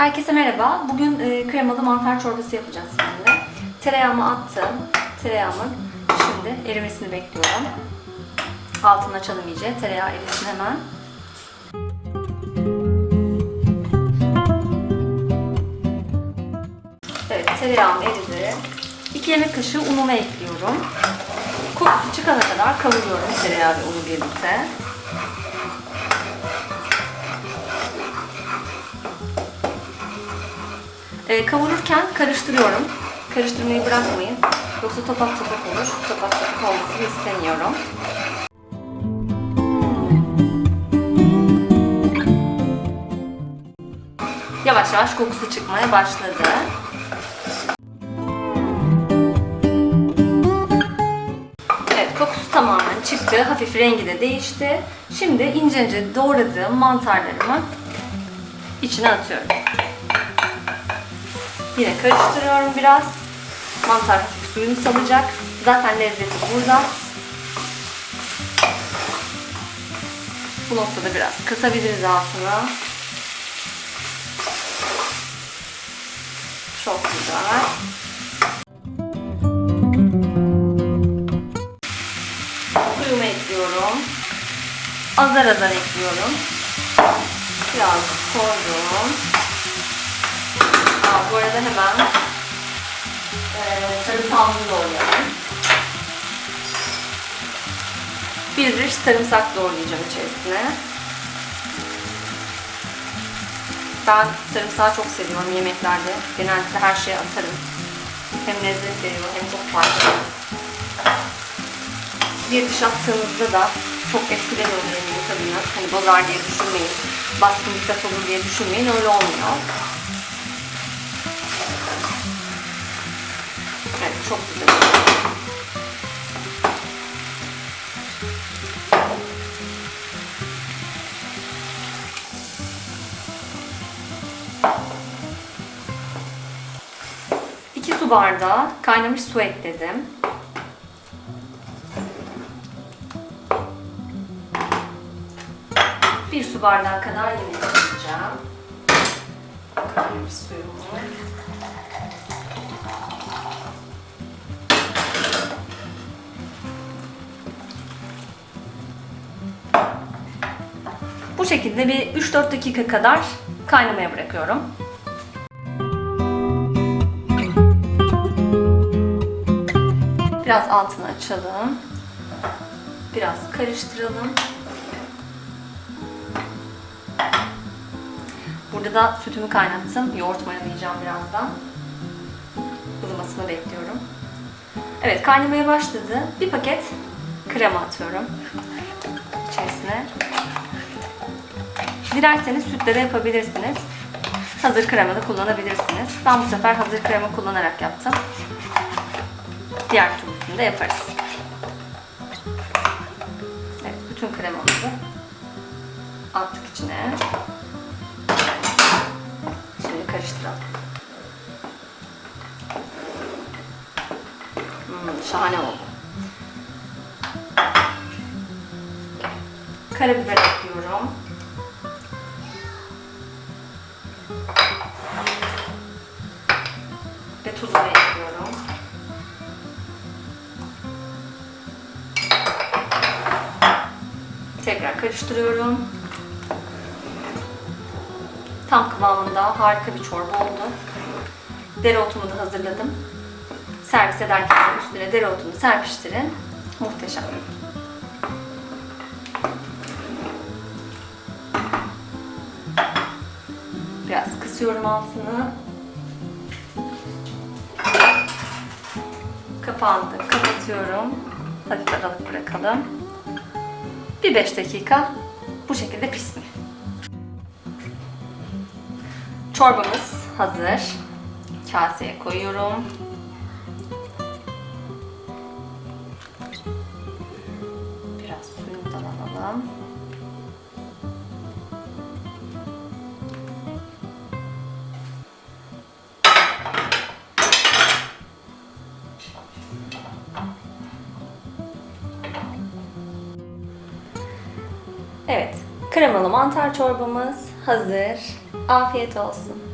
Herkese merhaba. Bugün e, kremalı mantar çorbası yapacağız seninle. Tereyağımı attım. Tereyağımın şimdi erimesini bekliyorum. Altını açalım iyice. Tereyağı erisin hemen. Evet, tereyağım eridi. 2 yemek kaşığı unumu ekliyorum. Kokusu çıkana kadar kavuruyorum tereyağı ve unu birlikte. Ee, kavururken karıştırıyorum. Karıştırmayı bırakmayın. Yoksa topak topak olur. Topak topak olmasını istemiyorum. Yavaş yavaş kokusu çıkmaya başladı. Evet kokusu tamamen çıktı. Hafif rengi de değişti. Şimdi ince ince doğradığım mantarlarımı içine atıyorum. Yine karıştırıyorum biraz. Mantar suyunu salacak. Zaten lezzeti burada. Bu noktada biraz kısabiliriz altına. Çok güzel. Suyumu ekliyorum. Azar azar ekliyorum. Biraz koydum. Hemen e, doğrayalım. Bir diş sarımsak doğrayacağım içerisine. Ben sarımsağı çok seviyorum yemeklerde. Genellikle her şeye atarım. Hem lezzet veriyor hem çok farklı. Bir diş attığınızda da çok etkileniyor yemeğin tadını. Hani bozar diye düşünmeyin. Baskın bir tat olur diye düşünmeyin. Öyle olmuyor. Çok güzel. İki su bardağı kaynamış su ekledim. Bir su bardağı kadar yine ekleyeceğim. Kaynamış suyumu. Şekilde bir 3-4 dakika kadar kaynamaya bırakıyorum. Biraz altını açalım. Biraz karıştıralım. Burada da sütümü kaynattım. Yoğurt mayalayacağım birazdan. ılımasını bekliyorum. Evet kaynamaya başladı. Bir paket krema atıyorum içerisine. Dilerseniz sütle de yapabilirsiniz. Hazır krema da kullanabilirsiniz. Ben bu sefer hazır krema kullanarak yaptım. Diğer türlüsünü de yaparız. Evet, bütün kremamızı attık içine. Şimdi karıştıralım. Hmm, şahane oldu. Karabiber ekliyorum. Ve tuzumu ekliyorum. Tekrar karıştırıyorum. Tam kıvamında harika bir çorba oldu. Dereotumu da hazırladım. Servis ederken üstüne dereotunu serpiştirin. Muhteşem. Biraz kısıyorum altını. Kapağını da kapatıyorum. Hafif aralık bırakalım. Bir 5 dakika bu şekilde pişsin. Çorbamız hazır. Kaseye koyuyorum. Biraz suyundan alalım. Evet, kremalı mantar çorbamız hazır. Afiyet olsun.